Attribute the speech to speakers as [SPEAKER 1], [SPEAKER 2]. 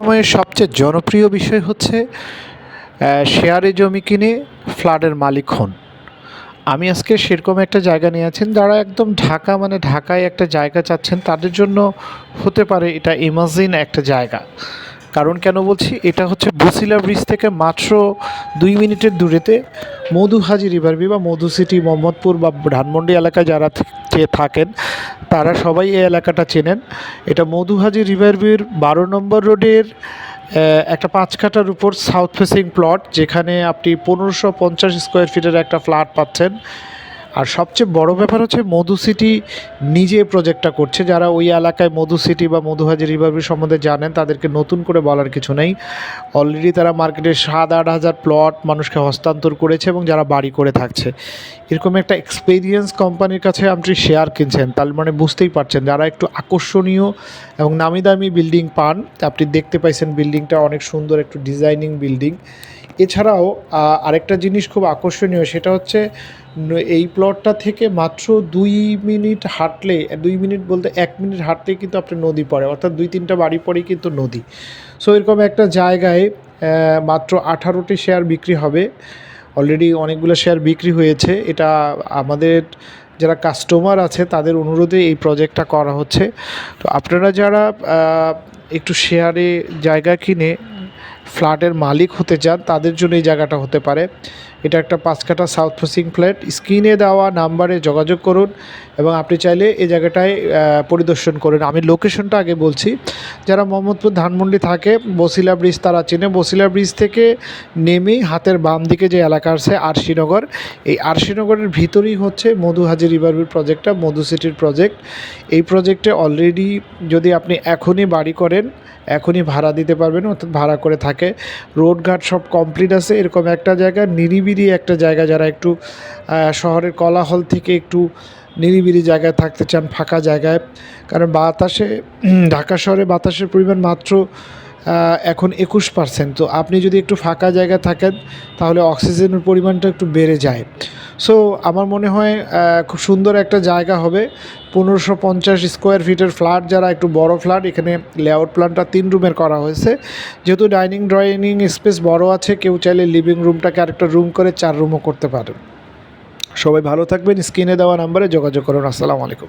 [SPEAKER 1] সময়ের সবচেয়ে জনপ্রিয় বিষয় হচ্ছে শেয়ারে জমি কিনে ফ্ল্যাটের মালিক হন। আমি আজকে সেরকম একটা জায়গা নিয়ে আছেন, যারা একদম ঢাকা মানে ঢাকায় একটা জায়গা চাচ্ছেন, তাদের জন্য হতে পারে এটা ইমাজিন একটা জায়গা। কারণ কেন বলছি? এটা হচ্ছে বসিলা ব্রিজ থেকে মাত্র দুই মিনিটের দূরেতে মধুহাজি রিভার ভিউ বা মধু সিটি, মোহাম্মদপুর বা ধানমন্ডি এলাকায় যারা থাকেন, তারা সবাই এই এলাকাটা চেনেন। এটা মধুহাজি রিভার ভিউর বারো নম্বর রোডের একটা পাঁচ কাঠার উপর সাউথ ফেসিং প্লট যেখানে আপনি পনেরোশো পঞ্চাশ স্কোয়ার ফিটের একটা ফ্ল্যাট পাচ্ছেন। আর সবচেয়ে বড় ব্যাপার হচ্ছে মধু সিটি নিজে প্রজেক্টটা করছে। যারা ওই এলাকায় মধু সিটি বা মধুহাজি রিভারভিউ সম্বন্ধে জানেন, তাদেরকে নতুন করে বলার কিছু নেই। অলরেডি তারা মার্কেটে সাত আট হাজার প্লট মানুষকে হস্তান্তর করেছে এবং যারা বাড়ি করে থাকছে। এরকম একটা এক্সপেরিয়েন্স কোম্পানির কাছে আপনি শেয়ার কিনছেন, তার মানে বুঝতেই পারছেন যারা একটু আকর্ষণীয় এবং নামি দামি বিল্ডিং পান, আপনি দেখতে পাইছেন বিল্ডিংটা অনেক সুন্দর, একটু ডিজাইনিং বিল্ডিং এছাড়াও আরেকটা জিনিস খুব আকর্ষণীয় সেটা হচ্ছে এই প্লটটা থেকে মাত্র দুই মিনিট হাঁটলে, দুই মিনিট বলতে এক মিনিট হাঁটলেই কিন্তু আপনার নদী পড়ে, অর্থাৎ দুই তিনটা বাড়ি পরেই কিন্তু নদী। সো এরকম একটা জায়গায় মাত্র আঠারোটি শেয়ার বিক্রি হবে। অলরেডি অনেকগুলো শেয়ার বিক্রি হয়েছে। এটা আমাদের যারা কাস্টমার আছে, তাদের অনুরোধে এই প্রজেক্টটা করা হচ্ছে। তো আপনারা যারা একটু শেয়ারে জায়গা কিনে ফ্ল্যাটের মালিক হতে চান, তাদের জন্য এই জায়গাটা হতে পারে। এটা একটা পাঁচ কাঠা সাউথ ফেসিং ফ্ল্যাট স্ক্রিনে দেওয়া নাম্বারে যোগাযোগ করুন এবং আপনি চাইলে এই জায়গাটায় পরিদর্শন করুন। আমি লোকেশনটা আগে বলছি। যারা মোহাম্মদপুর ধানমন্ডি থাকে, বসিলা ব্রিজ তারা চেনে। বসিলা ব্রিজ থেকে নেমেই হাতের বাম দিকে যে এলাকা আছে, আরশিনগর। এই আরশিনগরের ভিতরেই হচ্ছে মধু হাজি রিভারভিউ প্রজেক্টটা মধু সিটির প্রজেক্ট এই প্রজেক্টে অলরেডি যদি আপনি এখনই বাড়ি করেন এখনই ভাড়া দিতে পারবেন, অর্থাৎ ভাড়া করে থাকে। রোডঘাট সব কমপ্লিট আছে, এরকম একটা জায়গা, নিরিবিলি একটা জায়গা যারা একটু শহরের কলাহল থেকে একটু নিরিবিলি জায়গায় থাকতে চান, ফাঁকা জায়গায়। কারণ বাতাসে ঢাকা শহরে বাতাসের পরিমাণ মাত্র এখন একুশ পার্সেন্ট তো আপনি যদি একটু ফাঁকা জায়গায় থাকেন, তাহলে অক্সিজেনের পরিমাণটা একটু বেড়ে যায়। সো আমার মনে হয় খুব সুন্দর একটা জায়গা হবে। পনেরোশো পঞ্চাশ স্কোয়ার ফিটের ফ্ল্যাট যারা একটু বড় ফ্ল্যাট এখানে লেআউট প্ল্যানটা তিন রুমের করা হয়েছে। যেহেতু ডাইনিং ড্রয়িং স্পেস বড় আছে, কেউ চাইলে লিভিং রুমটাকে আরেকটা রুম করে চার রুমও করতে পারে। সবাই ভালো থাকবেন। স্ক্রিনে দেওয়া নাম্বারে যোগাযোগ করুন। আসসালামু আলাইকুম।